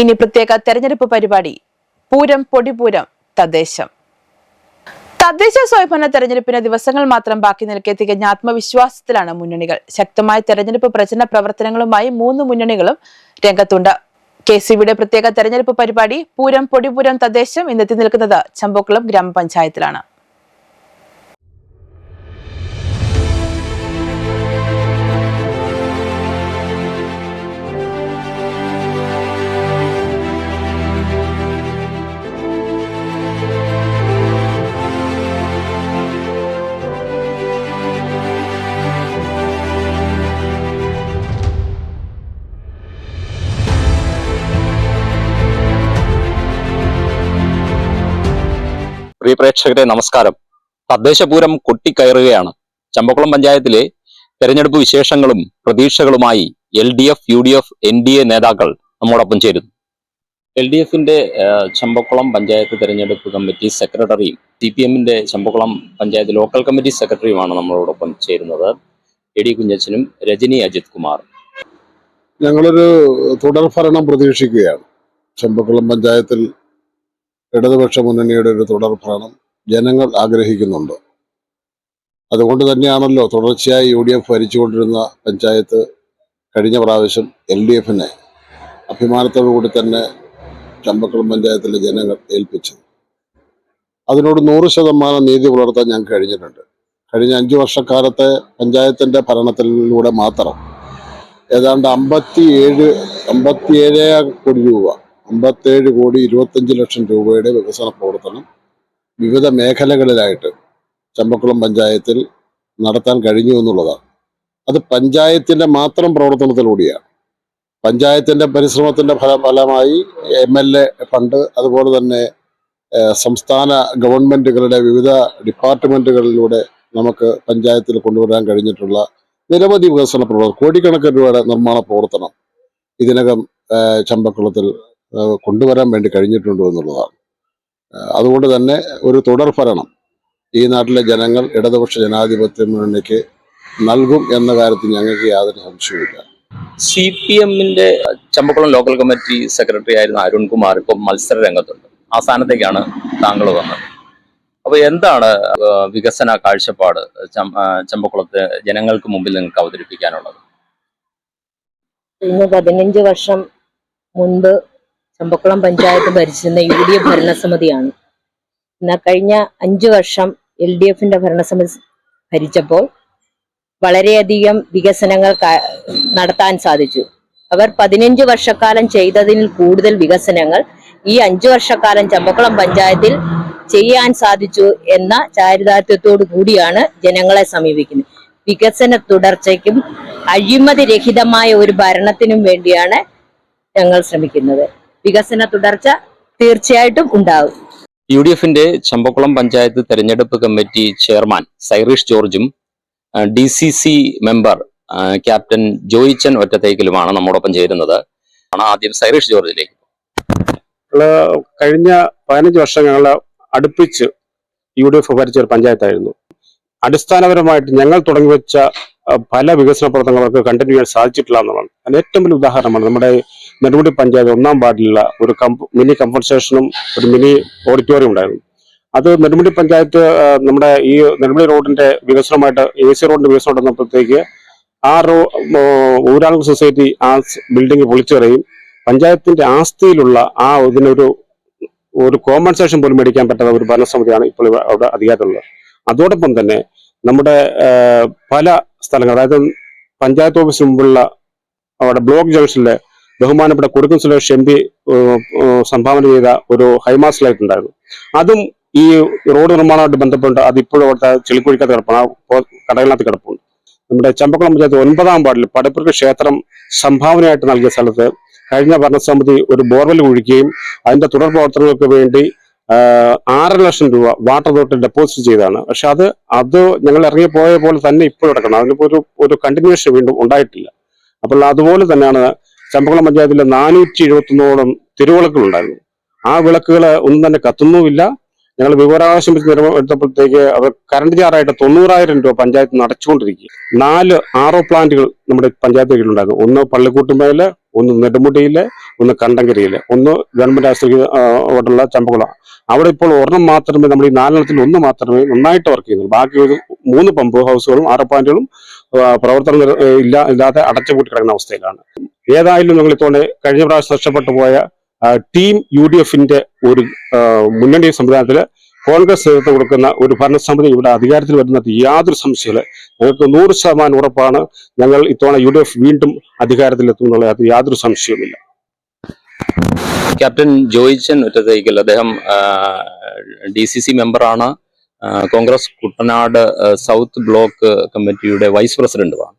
ഇനി പ്രത്യേക തെരഞ്ഞെടുപ്പ് പരിപാടി. പൂരം പൊടിപൂരം തദ്ദേശം. തദ്ദേശ സ്വയംഭരണ തെരഞ്ഞെടുപ്പിന് ദിവസങ്ങൾ മാത്രം ബാക്കി നിൽക്കെ തികഞ്ഞ ആത്മവിശ്വാസത്തിലാണ് മുന്നണികൾ. ശക്തമായ തെരഞ്ഞെടുപ്പ് പ്രചരണ പ്രവർത്തനങ്ങളുമായി മൂന്ന് മുന്നണികളും രംഗത്തുണ്ട്. കെ സി ബിയുടെ പ്രത്യേക തെരഞ്ഞെടുപ്പ് പരിപാടി പൂരം പൊടിപൂരം തദ്ദേശം ഇന്നെത്തി നിൽക്കുന്നത് ചമ്പക്കുളം ഗ്രാമപഞ്ചായത്തിലാണ്. പ്രിയ പ്രേക്ഷകരെ നമസ്കാരം. തദ്ദേശപൂരം കൊട്ടിക്കയറുകയാണ്. ചമ്പക്കുളം പഞ്ചായത്തിലെ തെരഞ്ഞെടുപ്പ് വിശേഷങ്ങളും പ്രതീക്ഷകളുമായി L D F U D F N D A നേതാക്കൾ നമ്മോടൊപ്പം ചേരുന്നു. എൽ ഡി എഫിന്റെ ചമ്പക്കുളം പഞ്ചായത്ത് തെരഞ്ഞെടുപ്പ് കമ്മിറ്റി സെക്രട്ടറിയും സി പി എമ്മിന്റെ ചമ്പക്കുളം പഞ്ചായത്ത് ലോക്കൽ കമ്മിറ്റി സെക്രട്ടറിയുമാണ് നമ്മളോടൊപ്പം ചേരുന്നത്. എ ഡി കുഞ്ഞച്ചനും രജനി അജിത് കുമാർ. ഞങ്ങളൊരു തുടർഭരണം പ്രതീക്ഷിക്കുകയാണ്. ചെമ്പക്കുളം പഞ്ചായത്തിൽ ഇടതുപക്ഷ മുന്നണിയുടെ ഒരു തുടർഭരണം ജനങ്ങൾ ആഗ്രഹിക്കുന്നുണ്ട്. അതുകൊണ്ട് തന്നെയാണല്ലോ തുടർച്ചയായി യു ഡി എഫ് ഭരിച്ചുകൊണ്ടിരുന്ന പഞ്ചായത്ത് കഴിഞ്ഞ പ്രാവശ്യം എൽ ഡി എഫിനെ അഭിമാനത്തോടു കൂടി തന്നെ ചമ്പക്കുളം പഞ്ചായത്തിലെ ജനങ്ങൾ ഏൽപ്പിച്ചത്. അതിനോട് നൂറ് ശതമാനം നീതി പുലർത്താൻ ഞാൻ കഴിഞ്ഞിട്ടുണ്ട്. കഴിഞ്ഞ അഞ്ച് വർഷക്കാലത്തെ പഞ്ചായത്തിന്റെ ഭരണത്തിലൂടെ മാത്രം ഏതാണ്ട് അമ്പത്തിയേഴ് അമ്പത്തിയേഴ് കോടി രൂപ അമ്പത്തേഴ് കോടി ഇരുപത്തഞ്ച് ലക്ഷം രൂപയുടെ വികസന പ്രവർത്തനം വിവിധ മേഖലകളിലായിട്ട് ചമ്പക്കുളം പഞ്ചായത്തിൽ നടത്താൻ കഴിഞ്ഞു എന്നുള്ളതാണ്. അത് പഞ്ചായത്തിന്റെ മാത്രം പ്രവർത്തനത്തിലൂടെയാണ്. പഞ്ചായത്തിന്റെ പരിശ്രമത്തിന്റെ ഫല ഫലമായി എം എൽ എ ഫണ്ട് അതുപോലെ തന്നെ സംസ്ഥാന ഗവൺമെന്റുകളുടെ വിവിധ ഡിപ്പാർട്ട്മെന്റുകളിലൂടെ നമുക്ക് പഞ്ചായത്തിൽ കൊണ്ടുവരാൻ കഴിഞ്ഞിട്ടുള്ള നിരവധി വികസന പ്രവർത്തനം കോടിക്കണക്കിന് രൂപയുടെ നിർമ്മാണ പ്രവർത്തനം ഇതിനകം ചമ്പക്കുളത്തിൽ കൊണ്ടുവരാൻ വേണ്ടി കഴിഞ്ഞിട്ടുണ്ടോ എന്നുള്ളതാണ്. അതുകൊണ്ട് തന്നെ ഒരു തുടർ ഭരണം ഈ നാട്ടിലെ ജനങ്ങൾ ഇടതുപക്ഷ ജനാധിപത്യ മുന്നണിക്ക് നൽകും എന്ന കാര്യത്തിൽ ഞങ്ങൾക്ക് യാതൊരു സംശയവുമില്ല. സി പി എമ്മിന്റെ ചമ്പക്കുളം ലോക്കൽ കമ്മിറ്റി സെക്രട്ടറി ആയിരുന്ന അരുൺകുമാർ ഇപ്പം മത്സര രംഗത്തുണ്ട്. ആ സ്ഥാനത്തേക്കാണ് താങ്കൾ വന്നത്. അപ്പൊ എന്താണ് വികസന കാഴ്ചപ്പാട് ചമ്പക്കുളത്തെ ജനങ്ങൾക്ക് മുമ്പിൽ നിങ്ങൾക്ക് അവതരിപ്പിക്കാനുള്ളത്? ഇന്ന് പതിനഞ്ച് വർഷം മുൻപ് ചമ്പക്കുളം പഞ്ചായത്ത് ഭരിച്ചിരുന്ന യു ഡി എഫ് ഭരണസമിതിയാണ്. എന്നാൽ കഴിഞ്ഞ അഞ്ചു വർഷം എൽ ഡി എഫിന്റെ ഭരണസമിതി ഭരിച്ചപ്പോൾ വളരെയധികം വികസനങ്ങൾ നടത്താൻ സാധിച്ചു. അവർ പതിനഞ്ച് വർഷക്കാലം ചെയ്തതിൽ കൂടുതൽ വികസനങ്ങൾ ഈ അഞ്ചു വർഷക്കാലം ചമ്പക്കുളം പഞ്ചായത്തിൽ ചെയ്യാൻ സാധിച്ചു എന്ന ചാരിതാർത്ഥ്യത്തോടു കൂടിയാണ് ജനങ്ങളെ സമീപിക്കുന്നത്. വികസന തുടർച്ചയ്ക്കും അഴിമതി രഹിതമായ ഒരു ഭരണത്തിനും വേണ്ടിയാണ് ഞങ്ങൾ ശ്രമിക്കുന്നത്. വികസന തുടർച്ച തീർച്ചയായിട്ടും ഉണ്ടാവും യു ഡി എഫിന്റെ ചമ്പക്കുളം പഞ്ചായത്ത് തെരഞ്ഞെടുപ്പ് കമ്മിറ്റി ചെയർമാൻ സൈറിഷ് ജോർജും D C C member captain Joychan ഒറ്റത്തേക്കിലുമാണ് നമ്മോടൊപ്പം ചേരുന്നത്. ആദ്യം സൈറിഷ് ജോർജിലേക്ക് കഴിഞ്ഞ പതിനഞ്ച് വർഷം ഞങ്ങൾ അടുപ്പിച്ച് യു ഡി എഫ് ഭരിച്ച ഒരു പഞ്ചായത്തായിരുന്നു. അടിസ്ഥാനപരമായിട്ട് ഞങ്ങൾ തുടങ്ങി വെച്ച പല വികസന പ്രവർത്തനങ്ങൾക്ക് കണ്ടിന്യൂ ചെയ്യാൻ സാധിച്ചിട്ടില്ല എന്നുള്ളതാണ്. അതിന് ഏറ്റവും വലിയ ഉദാഹരണമാണ് നമ്മുടെ നെടുമുടി പഞ്ചായത്ത് ഒന്നാം വാർഡിലുള്ള ഒരു മിനി കമ്പൻസേഷനും ഒരു മിനി ഓഡിറ്റോറിയം ഉണ്ടായിരുന്നു. അത് നെടുമുടി പഞ്ചായത്ത് നമ്മുടെ ഈ നെടുമുടി റോഡിന്റെ വികസനമായിട്ട് എ സി റോഡിന്റെ വികസനം നടന്നപ്പോഴത്തേക്ക് ആ റോ ഊരാളുകൾ സൊസൈറ്റി ആ ബിൽഡിംഗ് പൊളിച്ചെറിയും. പഞ്ചായത്തിന്റെ ആസ്തിയിലുള്ള ആ ഇതിനൊരു ഒരു കോമ്പൻസേഷൻ പോലും മേടിക്കാൻ പറ്റാത്ത ഒരു ഭരണസമിതിയാണ് ഇപ്പോൾ അവിടെ അധികാരത്തിലുള്ളത്. അതോടൊപ്പം തന്നെ നമ്മുടെ പല സ്ഥലങ്ങൾ അതായത് പഞ്ചായത്ത് ഓഫീസിന് മുമ്പുള്ള അവിടെ ബ്ലോക്ക് ജംഗ്ഷനിലെ ബഹുമാനപ്പെട്ട കൊടുക്കും സുരേഷ് എം പി സംഭാവന ചെയ്ത ഒരു ഹൈമാസ് ലൈറ്റ് ഉണ്ടായിരുന്നു. അതും ഈ റോഡ് നിർമ്മാണമായിട്ട് ബന്ധപ്പെട്ട് അത് ഇപ്പോഴും അവിടുത്തെ ചെളിക്കുഴിക്കകത്ത് കിടപ്പാണ് കടകളിനകത്ത് കിടപ്പുണ്ട്. നമ്മുടെ ചമ്പക്കുളം പഞ്ചായത്ത് ഒൻപതാം വാർഡിൽ പടപ്പുറക്ക് ക്ഷേത്രം സംഭാവനയായിട്ട് നൽകിയ സ്ഥലത്ത് കഴിഞ്ഞ ഭരണസമിതി ഒരു ബോർവെൽ കുഴിക്കുകയും അതിന്റെ തുടർ പ്രവർത്തനങ്ങൾക്ക് വേണ്ടി ആറ് ലക്ഷം രൂപ വാട്ടർ അതോറിറ്റി ഡെപ്പോസിറ്റ് ചെയ്താണ് പക്ഷെ അത് അത് ഞങ്ങൾ ഇറങ്ങിപ്പോയ പോലെ തന്നെ ഇപ്പോഴും കിടക്കണം അതിനിപ്പോ ഒരു ഒരു കണ്ടിന്യൂഷൻ വീണ്ടും ഉണ്ടായിട്ടില്ല. അപ്പോൾ അതുപോലെ തന്നെയാണ് ചമ്പക്കുളം പഞ്ചായത്തിൽ നാനൂറ്റി എഴുപത്തൊന്നോളം തിരുവിളക്കുകൾ ഉണ്ടായിരുന്നു ആ വിളക്കുകൾ ഒന്നും തന്നെ കത്തുന്നുമില്ല. ഞങ്ങൾ വിവരാവകാശം വെച്ച് നിലനിർത്തപ്പോഴത്തേക്ക് അവർ കറണ്ട് ചാറായിട്ട് തൊണ്ണൂറായിരം രൂപ പഞ്ചായത്ത് നടച്ചുകൊണ്ടിരിക്കുക നാല് ആറോ പ്ലാന്റുകൾ നമ്മുടെ പഞ്ചായത്ത് കീഴിലുണ്ടായിരുന്നു ഒന്ന് പള്ളിക്കൂട്ടുമേൽ ഒന്ന് നെടുമുടിയിൽ ഒന്ന് കണ്ടങ്കരിയിൽ. ഒന്ന് ഗവൺമെന്റ് ആശുപത്രിയോടുള്ള ചമ്പക്കുളം. അവിടെ ഇപ്പോൾ ഒരെണ്ണം മാത്രമേ നമ്മുടെ ഈ നാലെണ്ണത്തിൽ ഒന്ന് മാത്രമേ നന്നായിട്ട് വർക്ക് ചെയ്യുന്നുള്ളൂ. ബാക്കി ഒരു മൂന്ന് പമ്പ് ഹൗസുകളും ആറ് പ്ലാന്റുകളും പ്രവർത്തനം ഇല്ല ഇല്ലാതെ അടച്ചുപൂട്ടി കിടക്കുന്ന അവസ്ഥയിലാണ്. ഏതായാലും നിങ്ങൾ ഇത്തോടെ കഴിഞ്ഞ പ്രാവശ്യം നഷ്ടപ്പെട്ടു പോയ ടീം യു ഡി എഫിന്റെ ഒരു മുന്നണി സംവിധാനത്തിൽ കോൺഗ്രസ് നേതൃത്വം കൊടുക്കുന്ന ഒരു ഭരണസമിതി ഇവിടെ അധികാരത്തിൽ വരുന്നത് യാതൊരു സംശയമില്ല. ഞങ്ങൾക്ക് നൂറ് ശതമാനം ഉറപ്പാണ് ഞങ്ങൾ ഇത്തവണ യു ഡി എഫ് വീണ്ടും അധികാരത്തിലെത്തും എന്നുള്ള അത് യാതൊരു സംശയവുമില്ല. ക്യാപ്റ്റൻ ജോയിച്ചൻ ഒറ്റത്തേക്കൽ അദ്ദേഹം ഡി സി സി മെമ്പറാണ്. കോൺഗ്രസ് കുട്ടനാട് സൗത്ത് ബ്ലോക്ക് കമ്മിറ്റിയുടെ വൈസ് പ്രസിഡന്റുമാണ്.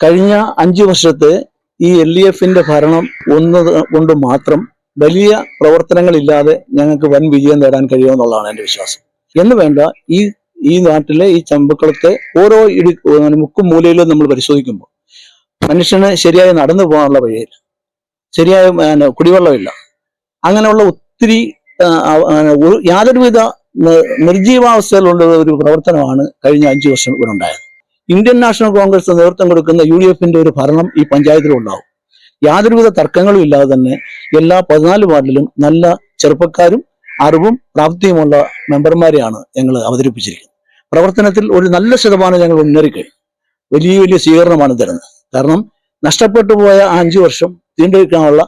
കഴിഞ്ഞ അഞ്ചു വർഷത്തെ ഈ എൽ ഡി എഫിന്റെ ഭരണം ഒന്ന് കൊണ്ട് മാത്രം വലിയ പ്രവർത്തനങ്ങളില്ലാതെ ഞങ്ങൾക്ക് വൻ വിജയം നേടാൻ കഴിയുമെന്നുള്ളതാണ് എന്റെ വിശ്വാസം. എന്ന് വേണ്ട ഈ ഈ നാട്ടിലെ ഈ ചമ്പുക്കളത്തെ ഓരോ ഇടി മുക്കും മൂലയിലും നമ്മൾ പരിശോധിക്കുമ്പോൾ മനുഷ്യന് ശരിയായി നടന്നു പോകാനുള്ള വഴിയില്ല. ശരിയായ കുടിവെള്ളമില്ല. അങ്ങനെയുള്ള ഒത്തിരി യാതൊരുവിധ നിർജീവാവസ്ഥയിലുള്ള ഒരു പ്രവർത്തനമാണ് കഴിഞ്ഞ അഞ്ചു വർഷം ഇവിടെ ഉണ്ടായത്. ഇന്ത്യൻ നാഷണൽ കോൺഗ്രസ് നേതൃത്വം കൊടുക്കുന്ന യു ഡി എഫിന്റെ ഒരു ഭരണം ഈ പഞ്ചായത്തിലും ഉണ്ടാവും. യാതൊരുവിധ തർക്കങ്ങളും ഇല്ലാതെ തന്നെ എല്ലാ പതിനാല് വാർഡിലും നല്ല ചെറുപ്പക്കാരും അറിവും പ്രാപ്തിയുമുള്ള മെമ്പർമാരെയാണ് ഞങ്ങൾ അവതരിപ്പിച്ചിരിക്കുന്നത്. പ്രവർത്തനത്തിൽ ഒരു നല്ല ശതമാനം ഞങ്ങൾ മുന്നേറിക്കഴിഞ്ഞു. വലിയ വലിയ സ്വീകരണമാണ് തരുന്നത്. കാരണം നഷ്ടപ്പെട്ടു പോയ അഞ്ചു വർഷം വീണ്ടെടുക്കാനുള്ള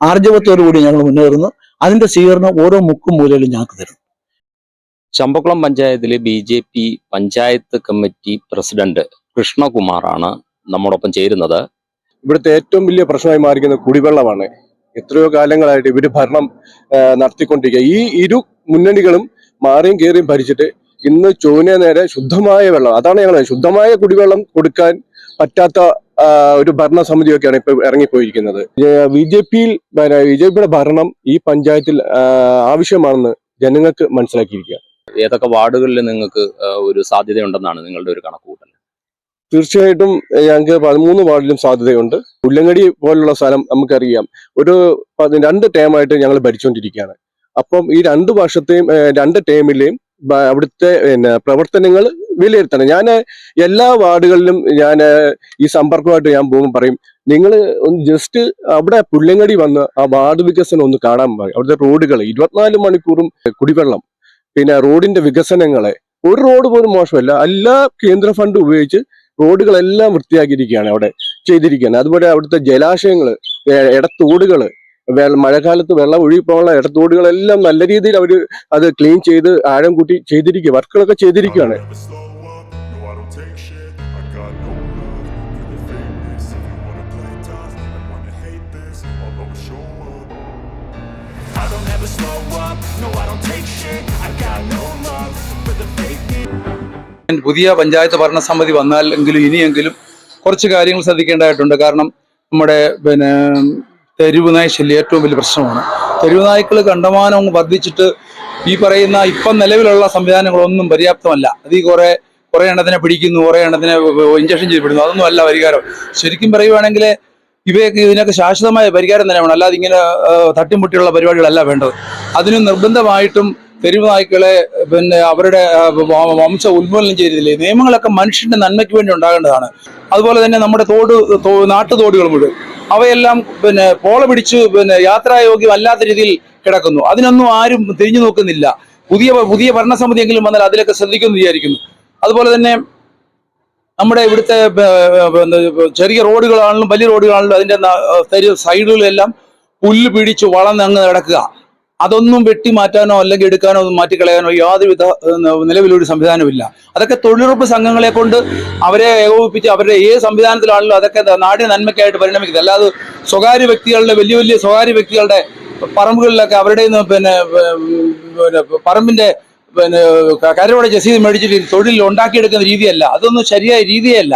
ആർജവത്തോടുകൂടി ഞങ്ങൾ മുന്നേറുന്നു. അതിന്റെ സ്വീകരണം ഓരോ മുക്കും മൂലയിലും ഞങ്ങൾക്ക് തരുന്നു. ചമ്പക്കുളം പഞ്ചായത്തിലെ B J P panchayat committee president കൃഷ്ണകുമാറാണ് നമ്മോടൊപ്പം ചേരുന്നത്. ഇവിടുത്തെ ഏറ്റവും വലിയ പ്രശ്നമായി മാറിയിരിക്കുന്ന കുടിവെള്ളമാണ്. എത്രയോ കാലങ്ങളായിട്ട് ഇവർ ഭരണം നടത്തിക്കൊണ്ടിരിക്കുക. ഈ ഇരു മുന്നണികളും മാറിയും കയറിയും ഭരിച്ചിട്ട് ഇന്ന് ചോന നേരെ ശുദ്ധമായ വെള്ളം അതാണ് ഞങ്ങൾ ശുദ്ധമായ കുടിവെള്ളം കൊടുക്കാൻ പറ്റാത്ത ഒരു ഭരണസമിതിയൊക്കെയാണ് ഇപ്പൊ ഇറങ്ങിപ്പോയിരിക്കുന്നത്. ബി ജെ പിയിൽ ബി ജെ പിയുടെ ഭരണം ഈ പഞ്ചായത്തിൽ ആവശ്യമാണെന്ന് ജനങ്ങൾക്ക് മനസ്സിലാക്കിയിരിക്കുക. ഏതൊക്കെ വാർഡുകളിൽ നിങ്ങൾക്ക് ഒരു സാധ്യതയുണ്ടെന്നാണ് നിങ്ങളുടെ ഒരു കണക്കുകൂട്ടൽ? തീർച്ചയായിട്ടും ഞങ്ങൾക്ക് പതിമൂന്ന് വാർഡിലും സാധ്യതയുണ്ട്. പുല്ലങ്ങടി പോലുള്ള സ്ഥലം നമുക്കറിയാം. ഒരു രണ്ട് ടേമായിട്ട് ഞങ്ങൾ ഭരിച്ചുകൊണ്ടിരിക്കുകയാണ് അപ്പം ഈ രണ്ട് വർഷത്തെയും രണ്ട് ടേമിലെയും അവിടുത്തെ പിന്നെ പ്രവർത്തനങ്ങൾ വിലയിരുത്തണം. ഞാൻ എല്ലാ വാർഡുകളിലും ഞാൻ ഈ സമ്പർക്കമായിട്ട് ഞാൻ പോകുമ്പോൾ പറയും നിങ്ങൾ ഒന്ന് ജസ്റ്റ് അവിടെ പുല്ലങ്ങടി വന്ന് ആ വാർഡ് വികസനം ഒന്ന് കാണാൻ പറയും അവിടുത്തെ റോഡുകൾ ഇരുപത്തിനാല് മണിക്കൂറും കുടിവെള്ളം. പിന്നെ റോഡിന്റെ വികസനങ്ങളെ ഒരു റോഡ് പോലും മോശമല്ല. എല്ലാ കേന്ദ്ര ഫണ്ട് ഉപയോഗിച്ച് റോഡുകളെല്ലാം വൃത്തിയാക്കിയിരിക്കുകയാണ് അവിടെ ചെയ്തിരിക്കുകയാണ് അതുപോലെ അവിടുത്തെ ജലാശയങ്ങൾ ഇടത്തോടുകൾ മഴക്കാലത്ത് വെള്ളം ഒഴുകിപ്പോകാനുള്ള ഇടത്തോടുകളെല്ലാം നല്ല രീതിയിൽ അവർ അത് ക്ലീൻ ചെയ്ത് ആഴം കൂട്ടി ചെയ്തിരിക്കുക വർക്കുകളൊക്കെ ചെയ്തിരിക്കുകയാണ്. പുതിയ പഞ്ചായത്ത് ഭരണസമിതി വന്നാൽ എങ്കിലും ഇനിയെങ്കിലും കുറച്ച് കാര്യങ്ങൾ ശ്രദ്ധിക്കേണ്ടതായിട്ടുണ്ട്. കാരണം നമ്മുടെ പിന്നെ തെരുവ് നായ് ശല്യം ഏറ്റവും വലിയ പ്രശ്നമാണ്. തെരുവ് നായ്ക്കൾ കണ്ടമാനം വർദ്ധിച്ചിട്ട് ഈ പറയുന്ന ഇപ്പം നിലവിലുള്ള സംവിധാനങ്ങളൊന്നും പര്യാപ്തമല്ല. അത് ഈ കുറെ കുറെ എണ്ണത്തിനെ പിടിക്കുന്നു കുറെ എണ്ണത്തിനെ ഇഞ്ചക്ഷൻ ചെയ്യപ്പെടുന്നു അതൊന്നും അല്ല പരിഹാരം. ശരിക്കും പറയുവാണെങ്കിൽ ഇവയൊക്കെ ഇതിനൊക്കെ ശാശ്വതമായ പരിഹാരം തന്നെ വേണം അല്ലാതെ ഇങ്ങനെ തട്ടിമുട്ടിയുള്ള പരിപാടികളല്ല വേണ്ടത്. അതിന് നിർബന്ധമായിട്ടും തെരുവ് നായ്ക്കളെ പിന്നെ അവരുടെ വംശ ഉന്മൂലനം ചെയ്തില്ലേ? നിയമങ്ങളൊക്കെ മനുഷ്യന്റെ നന്മയ്ക്ക് വേണ്ടി ഉണ്ടാകേണ്ടതാണ്. അതുപോലെ തന്നെ നമ്മുടെ തോട് നാട്ടു നാട്ടുതോടുകൾ മുഴുവൻ. അവയെല്ലാം പിന്നെ പോള പിടിച്ച് പിന്നെ യാത്രായോഗ്യമല്ലാത്ത രീതിയിൽ കിടക്കുന്നു. അതിനൊന്നും ആരും തിരിഞ്ഞു നോക്കുന്നില്ല. പുതിയ പുതിയ ഭരണസമിതി എങ്കിലും വന്നാൽ അതിലൊക്കെ ശ്രദ്ധിക്കുമെന്ന് വിചാരിക്കുന്നു. അതുപോലെ തന്നെ നമ്മുടെ ഇവിടുത്തെ ചെറിയ റോഡുകളാണെങ്കിലും വലിയ റോഡുകളാണെങ്കിലും അതിന്റെ സൈഡുകളിലെല്ലാം പുല്ല് പിടിച്ച് വളർന്ന് അങ്ങ് കിടക്കുക അതൊന്നും വെട്ടി മാറ്റാനോ അല്ലെങ്കിൽ എടുക്കാനോ മാറ്റിക്കളയാനോ യാതൊരുവിധ നിലവിലൊരു സംവിധാനമില്ല അതൊക്കെ തൊഴിലുറപ്പ് സംഘങ്ങളെ കൊണ്ട് അവരെ ഏകോപിപ്പിച്ച് അവരുടെ ഏത് സംവിധാനത്തിലാണല്ലോ അതൊക്കെ നാടിന് നന്മയ്ക്കായിട്ട് പരിണമിക്കുന്നത്. അല്ലാതെ സ്വകാര്യ വ്യക്തികളുടെ വലിയ വലിയ സ്വകാര്യ വ്യക്തികളുടെ പറമ്പുകളിലൊക്കെ അവരുടെ പിന്നെ പിന്നെ പറമ്പിന്റെ പിന്നെ ക- കരോടെ രസീത് മേടിച്ചിട്ട് തൊഴിൽ ഉണ്ടാക്കിയെടുക്കുന്ന രീതിയല്ല. അതൊന്നും ശരിയായ രീതിയല്ല.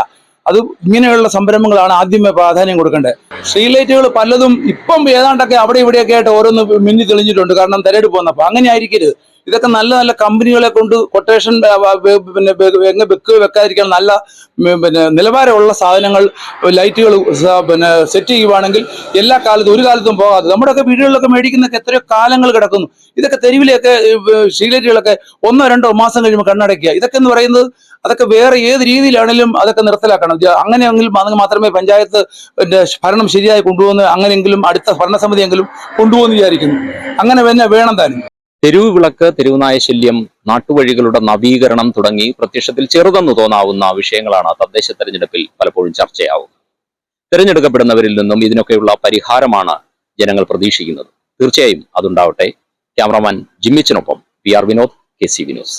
അത് ഇങ്ങനെയുള്ള സംരംഭങ്ങളാണ് ആദ്യമേ പ്രാധാന്യം കൊടുക്കേണ്ടത്. സ്ട്രീറ്റ് ലൈറ്റുകൾ പലതും ഇപ്പം ഏതാണ്ടൊക്കെ അവിടെ ഇവിടെയൊക്കെ ആയിട്ട് ഓരോന്ന് മിന്നി തെളിഞ്ഞിട്ടുണ്ട്. കാരണം തെരഞ്ഞെടുപ്പ് വന്നപ്പോൾ അങ്ങനെ ആയിരിക്കരുത്. ഇതൊക്കെ നല്ല നല്ല കമ്പനികളെ കൊണ്ട് കൊട്ടേഷൻ പിന്നെ എങ്ങനെ എങ്ങ് വെക്കുക വെക്കാതിരിക്കാൻ നല്ല പിന്നെ നിലവാരമുള്ള സാധനങ്ങൾ ലൈറ്റുകൾ പിന്നെ സെറ്റ് ചെയ്യുവാണെങ്കിൽ എല്ലാ കാലത്തും ഒരു കാലത്തും പോകാതെ. നമ്മുടെയൊക്കെ വീടുകളിലൊക്കെ മേടിക്കുന്നൊക്കെ എത്രയോ കാലങ്ങൾ കിടക്കുന്നു. ഇതൊക്കെ തെരുവിലെയൊക്കെ ഷീലറ്റുകളൊക്കെ ഒന്നോ രണ്ടോ മാസം കഴിയുമ്പോൾ കണ്ണടയ്ക്കുക. ഇതൊക്കെ എന്ന് പറയുന്നത് അതൊക്കെ വേറെ ഏത് രീതിയിലാണെങ്കിലും അതൊക്കെ നിർത്തലാക്കണം. അങ്ങനെയെങ്കിലും അതെങ്കിൽ മാത്രമേ പഞ്ചായത്ത് ഭരണം ശരിയായി കൊണ്ടുപോകുന്ന അങ്ങനെയെങ്കിലും അടുത്ത ഭരണസമിതി എങ്കിലും കൊണ്ടുപോകുന്നു വിചാരിക്കുന്നു. അങ്ങനെ തന്നെ വേണം താനും. തെരുവ് വിളക്ക് തെരുവുനായ ശല്യം നാട്ടുവഴികളുടെ നവീകരണം തുടങ്ങി പ്രത്യക്ഷത്തിൽ ചെറുതെന്ന് തോന്നാവുന്ന വിഷയങ്ങളാണ് തദ്ദേശ തെരഞ്ഞെടുപ്പിൽ പലപ്പോഴും ചർച്ചയാവുക തിരഞ്ഞെടുക്കപ്പെടുന്നവരിൽ നിന്നും ഇതിനൊക്കെയുള്ള പരിഹാരമാണ് ജനങ്ങൾ പ്രതീക്ഷിക്കുന്നത്. തീർച്ചയായും അതുണ്ടാവട്ടെ. Cameraman ജിമ്മിച്ചിനൊപ്പം P R Vinod K C Vinod